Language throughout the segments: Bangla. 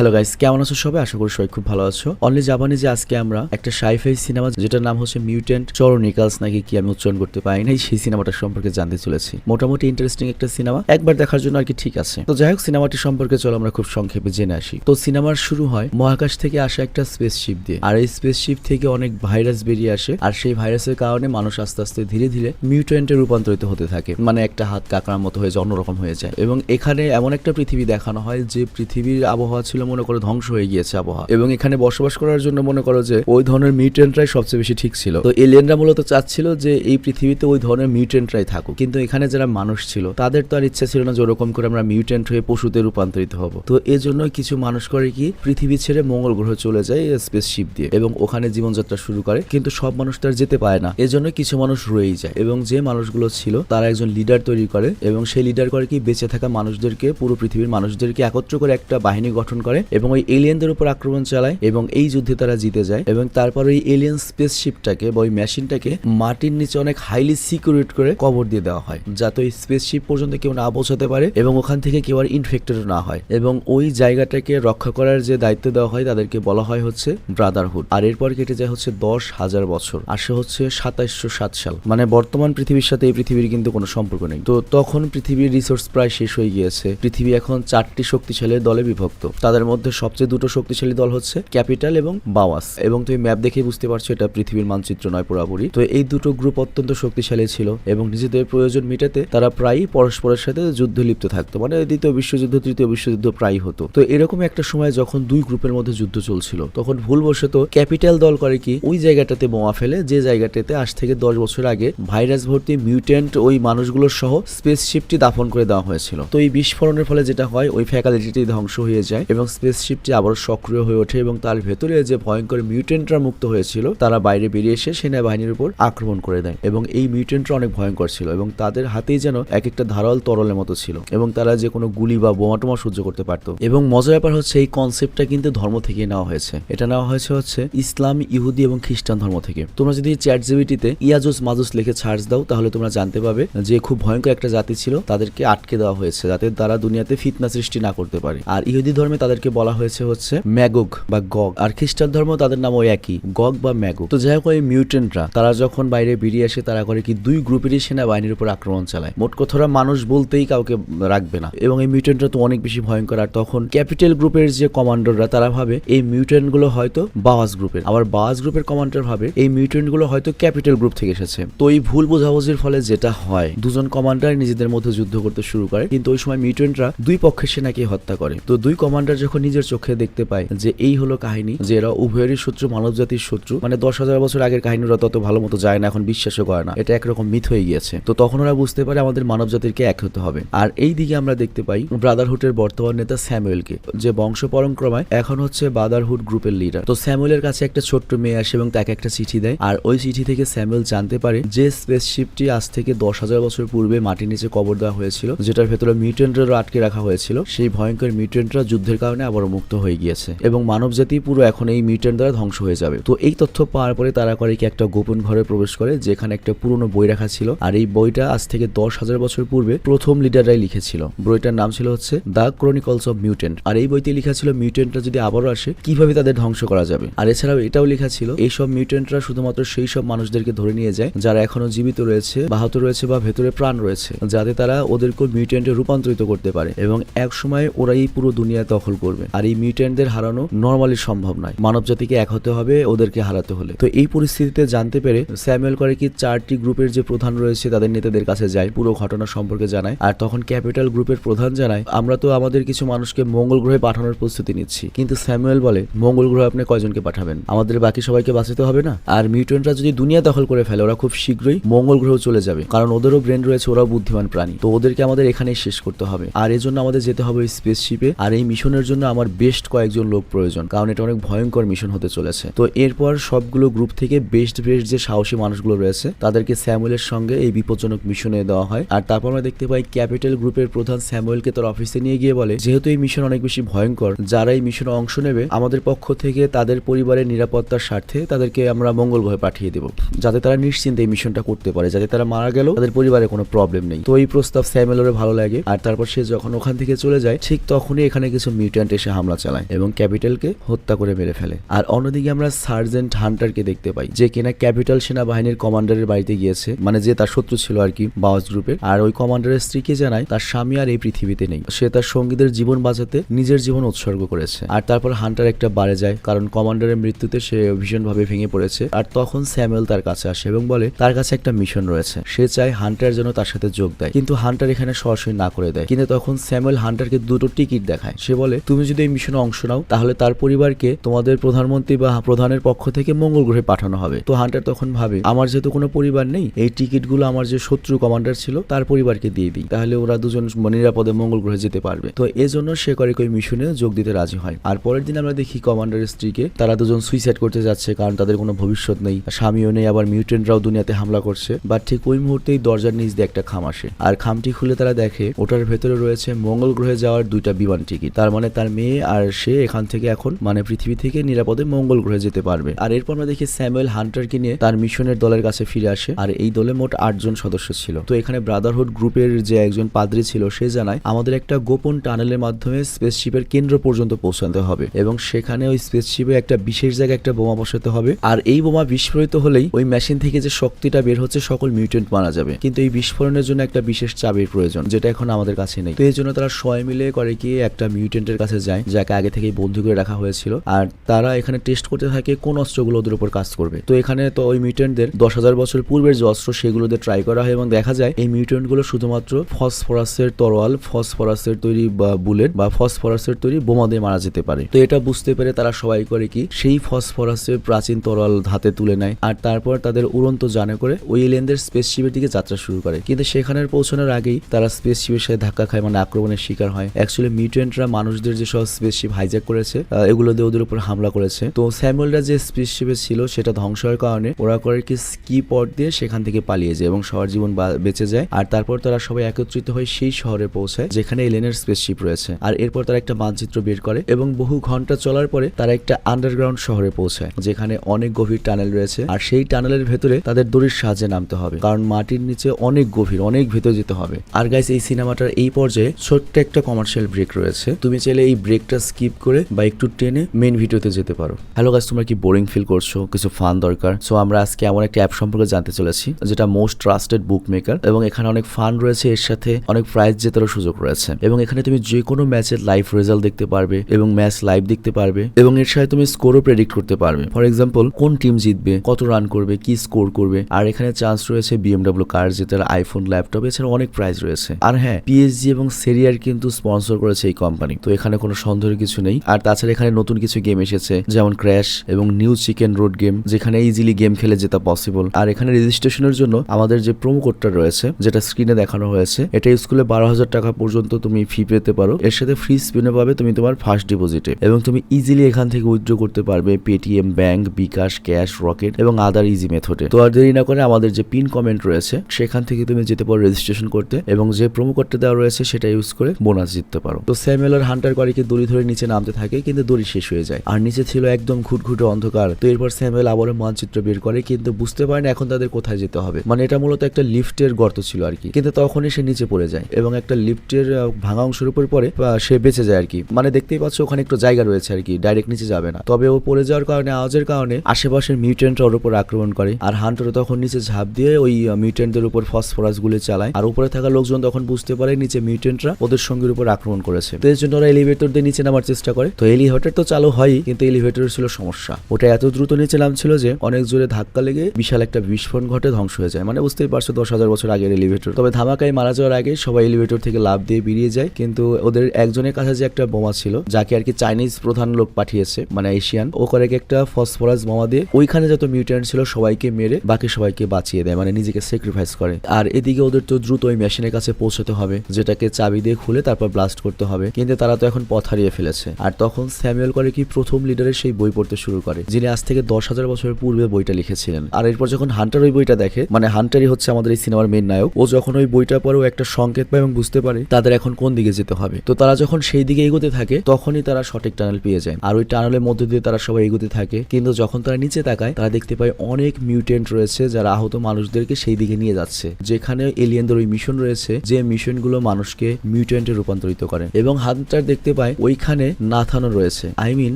হ্যালো গাইস কেমন আছো সবাই? আশা করি সবাই খুব ভালো আছো। অনলি জাপানি যে আজকে আমরা একটা সাইফাই সিনেমা যেটার নাম হচ্ছে মিউটেন্ট চরনিকালস নাকি কি আমি উচ্চারণ করতে পারি নাই, সেই সিনেমাটা সম্পর্কে জানতে চলেছি। মোটামুটি ইন্টারেস্টিং একটা সিনেমা একবার দেখার জন্য আর কি ঠিক আছে। তো যাই হোক সিনেমাটি সম্পর্কে চলো আমরা খুব সংক্ষেপে জেনে আসি। তো সিনেমার শুরু হয় মহাকাশ থেকে আসা একটা স্পেসশিপ দিয়ে। আর এই স্পেসশিপ থেকে অনেক ভাইরাস বেরিয়ে আসে। আর সেই ভাইরাসের কারণে মানুষ আস্তে আস্তে ধীরে ধীরে মিউটেন্টে রূপান্তরিত হতে থাকে। মানে একটা হাত কাঁকড়ার মতো হয়ে যায়, অন্যরকম হয়ে যায়। এবং এখানে এমন একটা পৃথিবী দেখানো হয় যে পৃথিবীর আবহাওয়া ছিল মনে করো ধ্বংস হয়ে গিয়েছে আবহাওয়া। এবং এখানে বসবাস করার জন্য মনে করো যে ওই ধরনের মিউটেন্টরাই সবচেয়ে বেশি ঠিক ছিল। তো এলিয়েনরা মূলত চাচ্ছিল যে এই পৃথিবীতে ওই ধরনের মিউটেন্টরাই থাকুক। কিন্তু এখানে যারা মানুষ ছিল, তাদের তো আর ইচ্ছা ছিল না যে ওরকম করে আমরা মিউটেন্ট হয়ে পশুতে রূপান্তরিত হব। তো এর জন্য কিছু মানুষ করে কি, পৃথিবী ছেড়ে মঙ্গল গ্রহ চলে যায় স্পেসশিপ দিয়ে এবং ওখানে জীবনযাত্রা শুরু করে। কিন্তু সব মানুষ তো আর যেতে পারে না। এজন্য কিছু মানুষ রয়েই যায় এবং যে মানুষগুলো ছিল, তারা একজন লিডার তৈরি করে এবং সেই লিডার করে কি, বেঁচে থাকা মানুষদেরকে, পুরো পৃথিবীর মানুষদেরকে একত্র করে একটা বাহিনী গঠন করে। এবং ওই এলিয়েনদের উপর আক্রমণ চালায় এবং এই যুদ্ধে তারা জিতে যায় এবং তারপর ওই এলিয়েন স্পেসশিপটাকে বা ওই মেশিনটাকে মাটির নিচে অনেক হাইলি সিকিউরিট করে কবর দিয়ে দেওয়া হয়, যাতে ওই স্পেসশিপ পর্যন্ত কেউ না পৌঁছাতে পারে এবং ওখান থেকে কেউ আর ইনফেক্টেড না হয়। এবং ওই জায়গাটাকে রক্ষা করার যে দায়িত্ব দেওয়া হয় তাদেরকে বলা হয় হচ্ছে ব্রাদারহুড আর এরপর কেটে যায় হচ্ছে দশ হাজার বছর আসে হচ্ছে সাতাইশশো সাত সাল। মানে বর্তমান পৃথিবীর সাথে এই পৃথিবীর কিন্তু কোনো সম্পর্ক নেই। তো তখন পৃথিবীর রিসোর্স প্রায় শেষ হয়ে গিয়েছে। পৃথিবী এখন চারটি শক্তিশালী দলে বিভক্ত। তাদের মধ্যে সবচেয়ে দুটো শক্তিশালী দল হচ্ছে ক্যাপিটাল এবং বাওয়াস। এবং তুমি ম্যাপ দেখে বুঝতে পারছ এটা পৃথিবীর মানচিত্র নয় পুরোপুরি। তো এই দুটো গ্রুপ অত্যন্ত শক্তিশালী ছিল এবং নিজেদের প্রয়োজন মেটাতে তারা প্রায়ই পরস্পরের সাথে যুদ্ধ লিপ্ত থাকতো। মানে দ্বিতীয় বিশ্বযুদ্ধ, তৃতীয় বিশ্বযুদ্ধ প্রায় হতো। তো এরকম একটা সময় যখন দুই গ্রুপের মধ্যে যুদ্ধ চলছিল, তখন ভুলবশত ক্যাপিটাল দল করে কি ওই জায়গাটাতে বোমা ফেলে, যে জায়গাটাতে আজ থেকে দশ বছর আগে ভাইরাস ভর্তি মিউটেন্ট ওই মানুষগুলোর সহ স্পেসশিপটি দাফন করে দেওয়া হয়েছিল। তো এই বিস্ফোরণের ফলে যেটা হয়, ওই ফ্যাকালিটিটি ধ্বংস হয়ে যায় এবং স্পেসশিপটি আবার সক্রিয় হয়ে ওঠে এবং তার ভেতরে যে ভয়ঙ্কর মিউটেন্টরা মুক্ত হয়েছিল, তারা বাইরে বেরিয়ে এসে সেনাবাহিনীর উপর আক্রমণ করে দেয় এবং এই মিউটেন্টরা অনেক ভয়ঙ্কর ছিল এবং তাদের হাতেই যেন এক একটা ধারাল তরলের মতো ছিল এবং তারা যে কোনো গুলি বা বোমা টোমা সহ্য করতে পারত। এবং মজার ব্যাপার হচ্ছে এই কনসেপ্টটা কিন্তু ধর্ম থেকে নেওয়া হয়েছে। এটা নেওয়া হয়েছে হচ্ছে ইসলাম, ইহুদি এবং খ্রিস্টান ধর্ম থেকে। তোমরা যদি চ্যাট জিবিটিতে ইয়াজুস মাজুস লিখে সার্চ দাও, তাহলে তোমরা জানতে পাবে যে খুব ভয়ঙ্কর একটা জাতি ছিল, তাদেরকে আটকে দেওয়া হয়েছে যাতে তারা দুনিয়াতে ফিতনা সৃষ্টি না করতে পারে। আর ইহুদি ধর্মে তাদেরকে বলা হয়েছে হচ্ছে ম্যাগক বা গগ। আর খ্রিস্টান ধর্ম তাদের নাম ওই একই, গগ বা ম্যাগক তো যাই হোক, ওই মিউটেন্টরা, তারা যখন বাইরে বেরিয়ে আসে, তারা করে কি দুই গ্রুপেরই সেনাবাহিনীর উপর আক্রমণ চালায়। মোট কথারা মানুষ বলতেই কাউকে রাখবে না। এবং এই মিউটেন্টরা তো অনেক বেশি ভয়ঙ্কর, আর তখন ক্যাপিটাল গ্রুপের যে কমান্ডাররা, তারা ভাবে এই মিউটেন্টগুলো হয়তো বাওয়াজ গ্রুপের। আবার বাওয়াজ গ্রুপের কমান্ডার ভাবে এই মিউটেন্টগুলো হয়তো ক্যাপিটাল গ্রুপ থেকে এসেছে। তো এই ভুল বোঝাবুঝির ফলে যেটা হয়, দুজন কমান্ডার নিজেদের মধ্যে যুদ্ধ করতে শুরু করে। কিন্তু ওই সময় মিউটেন্টরা দুই পক্ষের সেনাকে হত্যা করে। তো দুই কমান্ডার যখন নিজের চোখে দেখতে পায় যে এই হলো কাহিনী, যে এরা উভয়েরই শত্রু মানব জাতির শত্রু। মানে দশ হাজার বছর আগের কাহিনী ওরা তত ভালো মতো যায় না, এখন বিশ্বাসও করে না। এটা একরকম মিথ হয়ে গিয়েছে। তো তখন ওরা বুঝতে পারে আমাদের মানব জাতিরকে এক হতে হবে। আর এই দিকে আমরা দেখতে পাই ব্রাদারহুডের বর্তমান নেতা স্যামুয়েলকে, যে বংশ পরম্পরায় এখন হচ্ছে ব্রাদারহুড গ্রুপের লিডার তো স্যামুয়েলের কাছে একটা ছোট্ট মেয়ে আসে এবং তাকে একটা চিঠি দেয়। আর ওই চিঠি থেকে স্যামুয়েল জানতে পারে যে স্পেসশিপটি আজ থেকে দশ হাজার বছর পূর্বে মাটির নিচে কবর দেওয়া হয়েছিল, যেটার ভেতরে মিউটেন্টরা আটকে রাখা হয়েছিল। সেই ভয়ঙ্কর মিউটেন্টরা যুদ্ধের কারণে আবারও মুক্ত হয়ে গিয়েছে। এবং মানব জাতি পুরো এখন এই মিউটেন্ট দ্বারা ধ্বংস হয়ে যাবে। তো এই তথ্য পাওয়ার পরে তারা করে কি একটা গোপন ঘরে প্রবেশ করে, যেখানে একটা পুরনো বই রাখা ছিল। আর এই বইটা আজ থেকে দশ হাজার বছর পূর্বে প্রথম লিডাররাই লিখেছিল। বইটার নাম ছিল হচ্ছে দ্য ক্রনিকলস অফ মিউটেন্ট আর এই বইতে লেখা ছিল মিউটেন্টরা যদি আবারও আসে, কীভাবে তাদের ধ্বংস করা যাবে? আর এছাড়াও এটাও লেখা ছিল, এইসব মিউটেন্টরা শুধুমাত্র সেই সব মানুষদেরকে ধরে নিয়ে যায়, যারা এখনও জীবিত রয়েছে, বাহাত রয়েছে বা ভেতরে প্রাণ রয়েছে, যাতে তারা ওদেরকে মিউটেন্টে রূপান্তরিত করতে পারে। এবং এক সময় ওরাই পুরো দুনিয়া দখল করবে। আর এই মিউটেন্টদের হারানো নর্মালি সম্ভব নয়। মানব জাতিকে এক হতে হবে, ওদেরকে হারাতে হলে। তো এই পরিস্থিতিতে জানতে পেরে স্যামুয়েল করে কি চারটি গ্রুপের যে প্রধান রয়েছে, তাদের নেতাদের কাছে যায়, পুরো ঘটনা সম্পর্কে জানায়। আর তখন ক্যাপিটাল গ্রুপের প্রধান জানায়, আমরা তো আমাদের কিছু মানুষকে মঙ্গল গ্রহে পাঠানোর প্রস্তুতি নিচ্ছি। কিন্তু স্যামুয়েল বলে, মঙ্গল গ্রহে আপনি কয়জনকে পাঠাবেন? আমাদের বাকি সবাইকে বাঁচাতে হবে না? আর মিউটেন্টরা যদি দুনিয়া দখল করে ফেলে, ওরা খুব শীঘ্রই মঙ্গল গ্রহ চলে যাবে। কারণ ওদেরও ব্রেন রয়েছে, ওরাও বুদ্ধিমান প্রাণী। তো ওদেরকে আমাদের এখানেই শেষ করতে হবে। আর এর জন্য আমাদের যেতে হবে স্পেসশিপে আর এই মিশনের জন্য আমার বেস্ট কয়েকজন লোক প্রয়োজন, কারণ এটা অনেক ভয়ঙ্কর মিশন হতে চলেছে। তো এরপর সবগুলো গ্রুপ থেকে বেস্ট বেস্ট যে সাহসী মানুষগুলো রয়েছে, তাদেরকে স্যামুয়েলের সঙ্গে এই বিপজ্জনক মিশনে দেওয়া হয়। আর তারপর আমরা দেখতে পাই ক্যাপিটাল গ্রুপের প্রধান স্যামুয়েলকে তার অফিসে নিয়ে গিয়ে বলে, যেহেতু এই মিশন অনেক বেশি ভয়ঙ্কর, যারা এই মিশনে অংশ নেবে, আমাদের পক্ষ থেকে তাদের পরিবারের নিরাপত্তার স্বার্থে তাদেরকে আমরা মঙ্গল গ্রহে পাঠিয়ে দেবো, যাতে তারা নিশ্চিন্তে এই মিশনটা করতে পারে, যাতে তারা মারা গেল তাদের পরিবারে কোনো প্রবলেম নেই। তো এই প্রস্তাব স্যামুয়েলের ভালো লাগে। আর তারপর সে যখন ওখান থেকে চলে যায়, ঠিক তখনই এখানে কিছু মিউট্যান্ট মিউটেন্ট এসে হামলা চালায় এবং ক্যাপিটালকে হত্যা করে মেরে ফেলে। আর অন্যদিকে আমরা সার্জেন্ট হান্টারকে দেখতে পাই, যে কিনা ক্যাপিটাল সেনাবাহিনীর কমান্ডারের বাড়িতে গিয়েছে মানে যে তার শত্রু ছিল আর কি বাওয়াজ গ্রুপের। আর ওই কমান্ডারের স্ত্রীকে জানায়, তার স্বামী আর এই পৃথিবীতে নেই। সে তার সঙ্গীদের জীবন বাঁচাতে নিজের জীবন উৎসর্গ করেছে। আর তারপর হান্টার একটা বারে যায়, কারণ কমান্ডারের মৃত্যুতে সে ভীষণভাবে ভেঙে পড়েছে। আর তখন স্যামুয়েল তার কাছে আসে এবং বলে, তার কাছে একটা মিশন রয়েছে। সে চায় হান্টার যেন তার সাথে যোগ দেয়। কিন্তু হান্টার এখানে সরাসরি না করে দেয়। কিন্তু তখন স্যামুয়েল হান্টারকে দুটো টিকিট দেখায়। সে বলে তুমি যদি এই মিশনে অংশ নাও, তাহলে তার পরিবারকে তোমাদের প্রধানমন্ত্রী বা প্রধানের পক্ষ থেকে মঙ্গল গ্রহে পাঠানো হবে। তো হান্টার তখন ভাবে, আমার যেহেতু কোনো পরিবার নেই, এই টিকিটগুলো আমার যে শত্রু কমান্ডার ছিল, তার পরিবারকে দিয়ে দিই। তাহলে ওরা দুজন নিরাপদে মঙ্গল গ্রহে যেতে পারবে। তো এজন্য সে করে ওই মিশনে যোগ দিতে রাজি হয়। আর পরের দিন আমরা দেখি কমান্ডারের স্ত্রীকে, তারা দুজন সুইসাইড করতে যাচ্ছে কারণ তাদের কোনো ভবিষ্যৎ নেই, স্বামীও নেই, আবার মিউটেন্টরাও দুনিয়াতে হামলা করছে। বা ঠিক ওই মুহূর্তেই দরজার নিচ দিয়ে একটা খাম আসে। আর খামটি খুলে তারা দেখে, ওটার ভেতরে রয়েছে মঙ্গল গ্রহে যাওয়ার দুইটা বিমান টিকিট। তার মানে তার মেয়ে আর সে এখান থেকে এখন মানে পৃথিবী থেকে নিরাপদে মঙ্গল গ্রহে যেতে পারবে। আর এরপর আমরা দেখি স্যামুয়েল হান্টারকে নিয়ে তার মিশনের দলের কাছে ফিরে আসে, আর এই দলে মোট আটজন সদস্য ছিল। তো এখানে ব্রাদারহুড গ্রুপের যে একজন পাদ্রী ছিল, সে জানায়, আমাদের একটা গোপন টানেলের মাধ্যমে স্পেসশিপের কেন্দ্র পর্যন্ত পৌঁছাতে হবে এবং সেখানে ওই স্পেসশিপে একটা বিশেষ জায়গায় একটা বোমা বসাতে হবে। আর এই বোমা বিস্ফোরিত হলেই ওই মেশিন থেকে যে শক্তিটা বের হচ্ছে, সকল মিউটেন্ট মারা যাবে। কিন্তু এই বিস্ফোরণের জন্য একটা বিশেষ চাবির প্রয়োজন, যেটা এখন আমাদের কাছে নেই। তো এই জন্য তারা সবাই মিলে করে কি একটা মিউটেন্টের কাছে যায়, যাকে আগে থেকেই বন্ধু করে রাখা হয়েছিল। আর তারা এখানে টেস্ট করতে থাকে কোন অস্ত্রগুলো ওদের উপর কাজ করবে। তো এখানে তো ওই মিউটেন্টদের দশ হাজার বছর পূর্বের যে অস্ত্র সেগুলোতে ট্রাই করা হয় এবং দেখা যায় এই মিউটেন্টগুলো শুধুমাত্র ফসফরাসের তরোয়াল, ফসফরাসের তৈরি, বা, বুলেট বা ফসফরাসের তৈরি বোমা দিয়ে মারা যেতে পারে। তো এটা বুঝতে পেরে তারা সবাই করে কি, সেই ফসফরাসের প্রাচীন তরল হাতে তুলে নেয় আর তারপর তাদের উড়ন্ত জানে করে ওই এলিয়েনদের স্পেসশিপের দিকে যাত্রা শুরু করে। কিন্তু সেখানে পৌঁছানোর আগেই তারা স্পেসশিপের সাথে ধাক্কা খায় মানে আক্রমণের শিকার হয়। অ্যাকচুয়ালি মিউটেন্টরা মানুষদের যে সব স্পেসশিপ হাইজ্যাক করেছে এগুলো দিয়ে ওদের উপর হামলা করেছে। তো স্যামুয়েলরা যে স্পেসশিপে ছিল, সেটা ধ্বংস হওয়ার কারণে ওরা করে কি স্কি পথ দিয়ে সেখান থেকে পালিয়ে যায় এবং সবার জীবন বেঁচে যায়। আর তারপর তারা সবাই একত্রিত হয়ে সেই শহরে পৌঁছায়, যেখানে এলেনের স্পেসশিপ রয়েছে। আর এরপর তারা একটা মানচিত্র বের করে এবং বহু ঘণ্টা চলার পরে তারা একটা আন্ডারগ্রাউন্ড শহরে পৌঁছায়, যেখানে অনেক গভীর টানেল রয়েছে। আর সেই টানেলের ভেতরে তাদের দড়ির সাহায্যে নামতে হবে, কারণ মাটির নিচে অনেক গভীর, অনেক ভেতরে যেতে হবে। আর গাইস এই সিনেমাটার এই পর্যায়ে ছোট্ট একটা কমার্শিয়াল ব্রেক রয়েছে। তুমি চাইলে এই ব্রেকটা স্কিপ করে বা একটু টেনে মেন ভিডিওতে যেতে পারো। হ্যালো গাইস তোমরা কি বোরিং ফিল করছ? কিছু ফান দরকার? সো আমরা আজকে এমন একটা অ্যাপ সম্পর্কে জানতে চলেছি, যেটা মোস্ট ট্রাস্টেড বুক মেকার এবং এখানে অনেক ফান রয়েছে, এর সাথে অনেক প্রাইজ জেতারও সুযোগ রয়েছে। এবং এখানে তুমি যে কোনো ম্যাচের লাইভ রেজাল্ট দেখতে পারবে এবং ম্যাচ লাইভ দেখতে পারবে এবং এর সাথে তুমি স্কোরও প্রেডিক্ট করতে পারবে। ফর এক্সাম্পল কোন টিম জিতবে, কত রান করবে, কি স্কোর করবে, আর এখানে চান্স রয়েছে বিএমডব্লিউ কার জেতার আইফোন ল্যাপটপ এছাড়া অনেক প্রাইজ রয়েছে। আর হ্যাঁ পিএসজি এবং সেরিয়ার কিন্তু স্পন্সর করেছে এই কোম্পানি তো এখানে কোনো সন্দেহের কিছু নেই। আর তাছাড়া এখানে নতুন কিছু গেম এসেছে, যেমন ক্র্যাশ এবং নিউ চিকেন রোড গেম যেখানে ইজিলি গেম খেলে জেতা পসিবল আর এখানে রেজিস্ট্রেশনের জন্য আমাদের যে প্রোমো কোডটা রয়েছে, যেটা স্ক্রিনে দেখানো হয়েছে, এটা স্কুলে বারো হাজার টাকা পর্যন্ত তুমি ফি পেতে পারো। এর সাথে ফ্রি স্পিনে পাবে তুমি তোমার ফার্স্ট ডিপোজিটে এবং তুমি ইজিলি এখান থেকে উইথড্র করতে পারবে Paytm bank bKash cash Rocket এবং আদার ইজি মেথডে তো আর দেরি না করে আমাদের যে পিন কমেন্ট রয়েছে, সেখান থেকে তুমি যেতে পারো রেজিস্ট্রেশন করতে এবং যে প্রোমো কোডটা দেওয়া রয়েছে, সেটা ইউজ করে বোনাস জিততে পারো। তো স্যামুয়েল আর হান্টার করিকে দড়ি ধরে নিচে নামতে থাকে, কিন্তু দড়ি শেষ হয়ে যায়। আর নিচে ছিল একদম ঘুটঘুটে অন্ধকার। তো এরপর স্যামুয়েল আবারও মানচিত্র বের করে, কিন্তু বুঝতে পারে না এখন তাদের কোথায় যেতে হবে। মানে এটা মূলত একটা লিফটের গর্ত ছিল আর কি। কিন্তু তখনই সে নিচে পড়ে যায় এবং একটা লিফটের ভাঙা অংশের উপর পরে সে বেঁচে যায় আর কি। মানে দেখতেই পাচ্ছ ওখানে একটু জায়গা রয়েছে আর কি, ডাইরেক্ট নিচে যাবে না। তবে ও পড়ে যাওয়ার কারণে, আওয়াজের কারণে আশেপাশের মিউটেন্টরা ওর উপর আক্রমণ করে। আর হান্টার তখন নিচে ঝাঁপ দিয়ে ওই মিউটেন্টদের উপর ফসফরাস গুলি চালায়। আর উপরে থাকা লোকজন তখন বুঝতে পারে নিচে মিউটেন্টরা ওদের সঙ্গীর উপর আক্রমণ করেছে। তো এর জন্য ওরা এলিভেটর দিয়ে নিচে নামার চেষ্টা করে। তো এলিভেটর তো চালু হয়ই, কিন্তু এলিভেটরের ছিল সমস্যা। ওটা এত দ্রুত নিচে নামছিল যে অনেক জোরে ধাক্কা লেগে বিশাল একটা বিস্ফোরণ ঘটে ধ্বংস হয়ে যায়। মানে বুঝতেই পারছ, দশ হাজার বছর আগের এলিভেটর তবে ধামাকায় মারা যাওয়ার আগে সবাই এলিভেটর থেকে লাভ দিয়ে বেরিয়ে যায়, কিন্তু ওদের একজনের কাছে যে একটা বোমা ছিল, যাকে আর কি চাইনিজ প্রধান লোক পাঠিয়েছে মানে এশিয়ান, ও করে একটা ফসফরাস বোমা দিয়ে ওইখানে যত মিউটেন্ট ছিল সবাইকে মেরে বাকি সবাইকে বাঁচিয়ে দেয় মানে নিজেকে স্যাক্রিফাইস করে। আর এদিকে ওদের তো দ্রুত ওই মেশিনের কাছে পৌঁছতে হবে, যেটাকে চাবি দিয়ে খুলে তারপর ব্লাস্ট করতে হবে। কিন্তু তারা তো এখন পথ হারিয়ে ফেলেছে। আর তখন স্যামুয়েল করে কি প্রথম লিডারের সেই বই পড়তে শুরু করে, যিনি আজ থেকে দশ হাজার বছরের পূর্বে বইটা লিখেছিলেন। আর এরপর যখন হান্টার ওই বইটা দেখে মানে হান্টারই হচ্ছে আমাদের এই সিনেমার মেন নায়ক, ও যখন ওই বইটা পড়েও একটা সংকেত পায় এবং বুঝতে পারে তাদের এখন কোন দিকে যেতে হবে। তো তারা যখন সেই দিকে এগোতে থাকে, তখনই তারা সঠিক টানেল পেয়ে যায়। আর ওই টানেলের মধ্যে দিয়ে তারা সবাই এগোতে থাকে, কিন্তু যখন তারা নিচে তাকায়, তারা দেখতে পায় অনেক মিউটেন্ট রয়েছে যারা আহত মানুষদেরকে সেই দিকে নিয়ে যাচ্ছে, যেখানে এলিয়েনদের ওই মিশন রয়েছে, যে মিশনগুলো মানুষকে মিউটেন্টে রূপান্তরিত করে। এবং হান্টার দেখতে দেখতে পায়, ওইখানে নাথানো রয়েছে। আই মিন,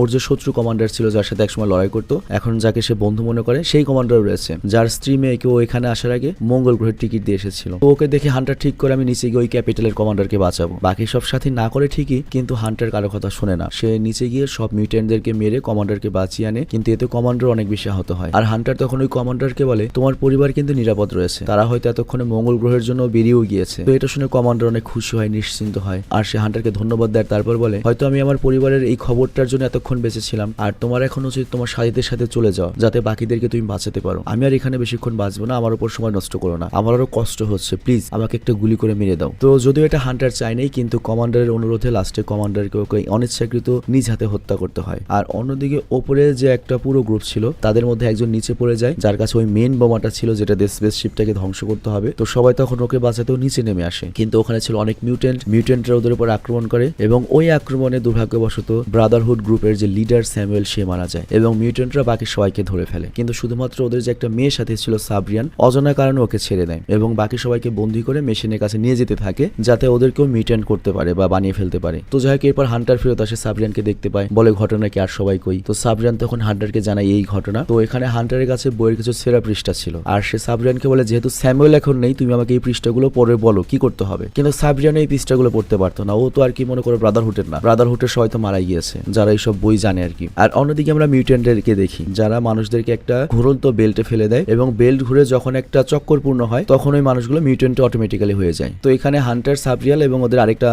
ওর যে শত্রু কমান্ডার ছিল যার সাথে একসময় লড়াই করতো, এখন যাকে সে বন্ধু মনে করে, সেই কমান্ডার রয়েছে। যার স্ত্রী মেয়েকে ও এখানে আসার আগে মঙ্গল গ্রহের টিকিট দিয়ে এসেছিল। ওকে দেখে হান্টার ঠিক করে আমি নিচে গিয়ে ওই ক্যাপিটালের কমান্ডারকে বাঁচাবো। বাকি সব সাথী না করে ঠিকই, কিন্তু হান্টার কারও কথা শুনে না। সে নিচে গিয়ে সব মিউটেন্টদেরকে মেরে কমান্ডারকে বাঁচিয়ে আনে, কিন্তু এতে কমান্ডার অনেক বেশি আহত হয়। আর হান্টার তখন ওই কমান্ডারকে বলে, তোমার পরিবার কিন্তু নিরাপদ রয়েছে। তারা হয়তো এতক্ষণে মঙ্গল গ্রহের জন্য বেরিয়েও গিয়েছে। তো এটা শুনে কমান্ডার অনেক খুশি হয়, নিশ্চিন্ত হয়। আর সে হান্টারকে ধন্যবাদ দেয় আর তারপর বলে, হয়তো আমি আমার পরিবারের এই খবরটার জন্য এতক্ষণ বেঁচে ছিলাম, আর তোমার এখন উচিত তোমার সাথীদের সাথে চলে যাও, যাতে বাকিদেরকে তুমি বাঁচাতে পারো। আমি আর এখানে বেশিক্ষণ বাঁচবো না, আমার উপর সময় নষ্ট করো না। আমার আরও কষ্ট হচ্ছে, প্লিজ আমাকে একটা গুলি করে মেরে দাও। তো যদিও এটা হান্টার চাই নাই, কিন্তু কমান্ডারের অনুরোধে লাস্টে কমান্ডারকে ওকে অনিচ্ছাকৃত নিজ হাতে হত্যা করতে হয়। আর অন্যদিকে ওপরে যে একটা পুরো গ্রুপ ছিল, তাদের মধ্যে একজন নিচে পড়ে যায়, যার কাছে ওই মেন বোমাটা ছিল, যেটা দিয়ে স্পেসশিপটাকে ধ্বংস করতে হবে। তো সবাই তখন ওকে বাঁচাতেও নিচে নেমে আসে। কিন্তু ওখানে ছিল অনেক মিউটেন্ট, মিউটেন্টরা ওদের উপর আক্রমণ করে, এবং ওই আক্রমণে দুর্ভাগ্যবশত ব্রাদারহুড গ্রুপের যে লিডার স্যামুয়েল সে মারা যায় এবং মিউটেন্টরা বাকি সবাইকে ধরে ফেলে। কিন্তু শুধুমাত্র ওদের যে একটা মেয়ে সাথে ছিল সাবরিয়ান অজানা কারণে ওকে ছেড়ে দেয় এবং বাকি সবাইকে বন্দি করে মেশিনের কাছে নিয়ে যেতে থাকে যাতে ওদেরকেও মিউটেন্ট করতে পারে বা বানিয়ে ফেলতে পারে। তো যাই হোক, এরপর হান্টার ফেরত আসে সাবরিয়ানকে দেখতে পায়, বলে, ঘটনা কি? আর সবাই কই? তো সাবরিয়ান তখন হান্টারকে জানায় এই ঘটনা। তো এখানে হান্টারের কাছে বইয়ের কিছু সেরা পৃষ্ঠা ছিল। আর সে সাবরিয়ানকে বলে, যেহেতু স্যামুয়েল এখন নেই, তুমি আমাকে এই পৃষ্ঠাগুলো পরে বলো, কি করতে হবে? কিন্তু সাবরিয়ান এই পৃষ্ঠাগুলো পড়তে পারতো না। ও তো আর কি মনে করো ব্রাদারহুডের না। ব্রাদারহুডের সবাই তো মারাই গিয়েছে, যারা এইসব বই জানে আর কি। আর অন্যদিকে আমরা মিউটেন্টদেরকে দেখি, যারা মানুষদেরকে একটা ঘুরন্ত বেল্টে ফেলে দেয় এবং বেল্ট ঘুরে যখন একটা চক্কর পূর্ণ হয়, তখন ওই মানুষগুলো মিউটেন্ট অটোমেটিক্যালি হয়ে যায়। তো এখানে হান্টার সাবরিয়াল এবং ওদের আরেকটা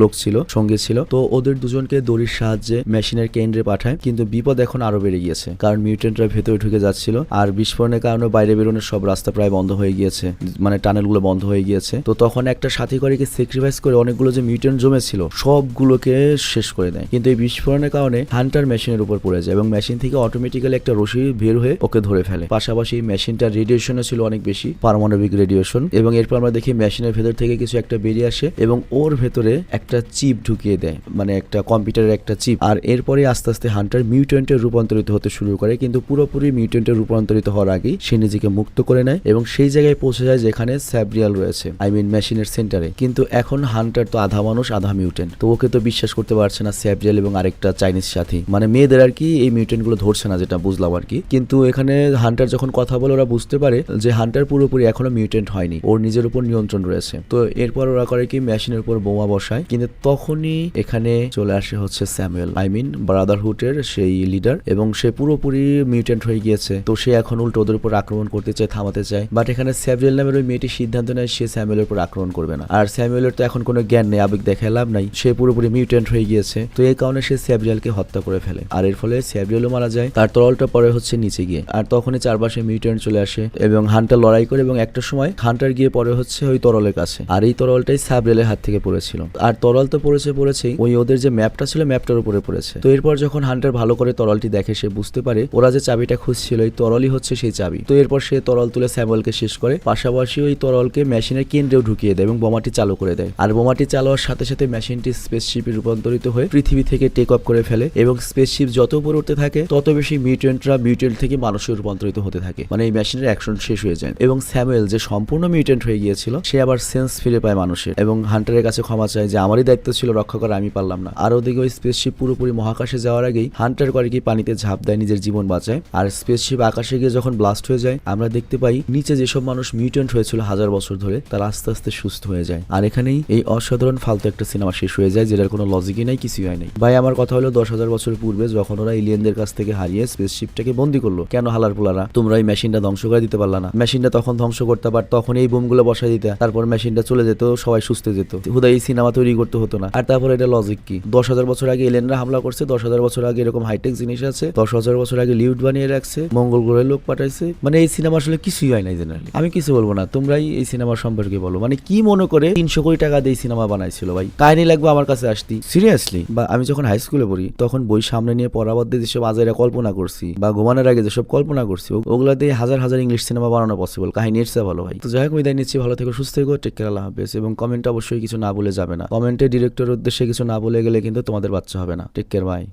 লোক ছিল, সঙ্গে ছিল। তো ওদের দুজনকে দড়ির সাহায্যে মেশিনের কেন্দ্রে পাঠায়, কিন্তু বিপদ এখন আরও বেড়ে গিয়েছে, কারণ মিউটেন্টরা ভেতরে ঢুকে যাচ্ছিল আর বিস্ফোরণের কারণে বাইরে বেরোনোর সব রাস্তা প্রায় বন্ধ হয়ে গিয়েছে মানে টানেলগুলো বন্ধ হয়ে গিয়েছে। তো তখন একটা সাথী করেকে স্যাক্রিফাইস করে অনেকগুলো যে মিউটেন্ট জমেছিল সবগুলোকে শেষ করে দেয়। কিন্তু এই বিস্ফোরণের কারণে হান্টার মেশিনের উপর পড়ে যায় এবং মেশিন থেকে অটোমেটিক্যালি একটা রশি বের হয়ে ওকে ধরে ফেলে। পাশাপাশি মেশিনটার রেডিয়েশনও ছিল অনেক বেশি, পারমাণবিক রেডিয়েশন এবং এরপর আমরা দেখি মেশিনের ভেতর থেকে কিছু একটা বেরিয়ে আসে এবং ওর ভেতরে একটা চিপ ঢুকিয়ে দেয় মানে একটা কম্পিউটারের একটা চিপ আর এরপরে আস্তে আস্তে হান্টার মিউটেন্টে রূপান্তরিত হতে শুরু করে, কিন্তু পুরোপুরি মিউটেন্টে রূপান্তরিত হওয়ার আগেই সে নিজেকে মুক্ত করে নেয় এবং সেই জায়গায় পৌঁছে যায় যেখানে স্যাব্রিয়াল রয়েছে আই মিন মেশিনের সেন্টারে কিন্তু এখন হান্টার তো আধা মানুষ, আধা মিউটেন্ট তো ওকে তো বিশ্বাস করতে পারছে না স্যাব্রিয়াল এবং আরেকটা চাইনিজ সাথী। মানে মেয়েদের আর কি এই মিউটেন্টগুলো ধরছে না, যেটা বুঝলাম আর কি। কিন্তু এখানে হান্টার যখন কথা বলে, ওরা বুঝতে পারে যে হান্টার পুরোপুরি এখনও মিউটেন্ট হয়নি। ওর নিজের উপর নিয়ন্ত্রণ রয়েছে। তো এরপর ওরা করে কি মেশিনের উপর বোমা বসায়। কিন্তু তখনই এখানে চলে আসে হচ্ছে স্যামুয়েল। আই মিন ব্রাদারহুডের সেই লিডার এবং সে পুরোপুরি মিউটেন্ট হয়ে গিয়েছে। তো সে এখন উল্টো ওদের উপর আক্রমণ করতে চায়, থামাতে চায়। বাট এখানে স্যামুয়েল নামের ওই মেয়েটি সিদ্ধান্ত নেয়, সে স্যামুয়েলের উপর আক্রমণ করবে না। আর স্যামুয়েলের তো এখন কোনো জ্ঞান নেই, আবেগ দেখায় লাভ নাই। সে পুরোপুরি মিউটেন্ট হয়ে গিয়েছে, তো এই কারণে সে স্যাবরিয়ালকে হত্যা করে ফেলে। আর এর ফলে স্যাবরিয়ালও মারা যায়, তার তরলটা পরে হচ্ছে নিচে গিয়ে। আর তখনই চারপাশে মিউটেন্ট চলে আসে এবং হান্টার লড়াই করে এবং একটা সময় হান্টার গিয়ে পরে হচ্ছে ওই তরলের কাছে। আর এই তরলটাই স্যাবরিয়ালের হাত থেকে পড়েছিল। আর তরল তো পড়েছে পড়েছেই, ওই ওদের যে ম্যাপটা ছিল ম্যাপটার উপরে পড়েছে। তো এরপর যখন হান্টার ভালো করে তরলটি দেখে, সে বুঝতে পারে ওরা যে চাবিটা খুঁজছিল, এই তরলই হচ্ছে সেই চাবি। তো এরপর সে তরল তুলে স্যামুয়েলকে শেষ করে, পাশাপাশি ওই তরলকে মেশিনের কেন্দ্রেও ঢুকিয়ে দেয় এবং বোমাটি চালু করে দেয়। আর বোমাটি চালানোর সাথে সাথে মেশিনটি স্পেসশিপে রূপান্তরিত হয়ে পৃথিবী থেকে টেক অফ করে ফেলে এবং স্পেসশিপ যত উপরে উঠতে থাকে, তত বেশি মিউটেন্টরা মিউটেন্ট থেকে মানুষে রূপান্তরিত হতে থাকে। মানে এই মেশিনের অ্যাকশন শেষ হয়ে যায়। এবং স্যামুয়েল যে সম্পূর্ণ মিউটেন্ট হয়ে গিয়েছিল, সে আবার সেন্স ফিরে পায় মানুষের। এবং হান্টারের কাছে ক্ষমা চায় যে, আমারই দায়িত্ব ছিল রক্ষা করা, আমি পারলাম না। আর ওদিকে ওই স্পেসশিপ পুরোপুরি মহাকাশে যাওয়ার আগেই হান্টার করে কি পানিতে ঝাঁপ দেয়, নিজের জীবন বাঁচায়। আর স্পেসশিপ আকাশে গিয়ে যখন ব্লাস্ট হয়ে যায়, আমরা দেখতে পাই নিচে যেসব মানুষ মিউটেন্ট হয়েছিল হাজার বছর ধরে, তারা আস্তে আস্তে সুস্থ হয়ে যায়। আর এখানেই এই অসাধারণ ফালতু একটা সিনেমা শেষ হয়ে যায় যেটার কোনো লজিকই নাই, কিছুই হয় নাই। ভাই, আমার কথা হলো দশ হাজার বছর পূর্বে যখন ওরা এলিয়েনদের কাছ থেকে হারিয়ে স্পেসশিপটাকে বন্দি করল, কেন হালার পোলারা? তোমরা এই মেশিনটা ধ্বংস করে দিতে পারলা না। মেশিনটা তখন ধ্বংস করতে পার, তখন এই বোমগুলো বসাই দিতে, তারপর মেশিনটা চলে যেত, সবাই সুস্থ যেত। হুদা এই সিনেমা তৈরি করতে হতো না। আর তারপর এটা লজিক কি? দশ হাজার বছর আগে এলিয়েনরা হামলা করছে, দশ হাজার বছর আগে এরকম হাইটেক জিনিস আছে, দশ হাজার বছর আগে লিউড বানিয়ে রাখছে, মঙ্গল গ্রহের লোক পাঠাইছে। মানে এই সিনেমা আসলে কিছুই হয় নাই জেনারেলি আমি কিছু বলব না, তোমরাই এই সিনেমা সম্পর্কে বলো। মানে কি মনে করে তিনশো কোটি টাকা দিয়ে সিনেমা বানাইছিল ভাই? কাহিনী লাগবে আমার কাছে আসতি। সিরিয়াসলি বা আমি যখন হাই স্কুলে পড়ি তখন বই সামনে নিয়ে পড়ার দিয়ে যেসব আজাইরা কল্পনা করছি বা ঘুমানোর আগে যেসব কল্পনা করছি ওগুলা দিয়ে হাজার হাজার ইংলিশ সিনেমা বানানো পসিবল কাহিনী এর ভালো ভাই। তো যাই হোক বিদায় নিচ্ছি। ভালো থেকে সুস্থ থেকো টেক কেয়ার আল্লাহ হাফেজ। এবং কমেন্ট অবশ্যই কিছু না বলে যাবে না। কমেন্টে ডিরেক্টর উদ্দেশ্যে কিছু না বলে গেলে কিন্তু তোমাদের বাচ্চা হবে না। Take care bye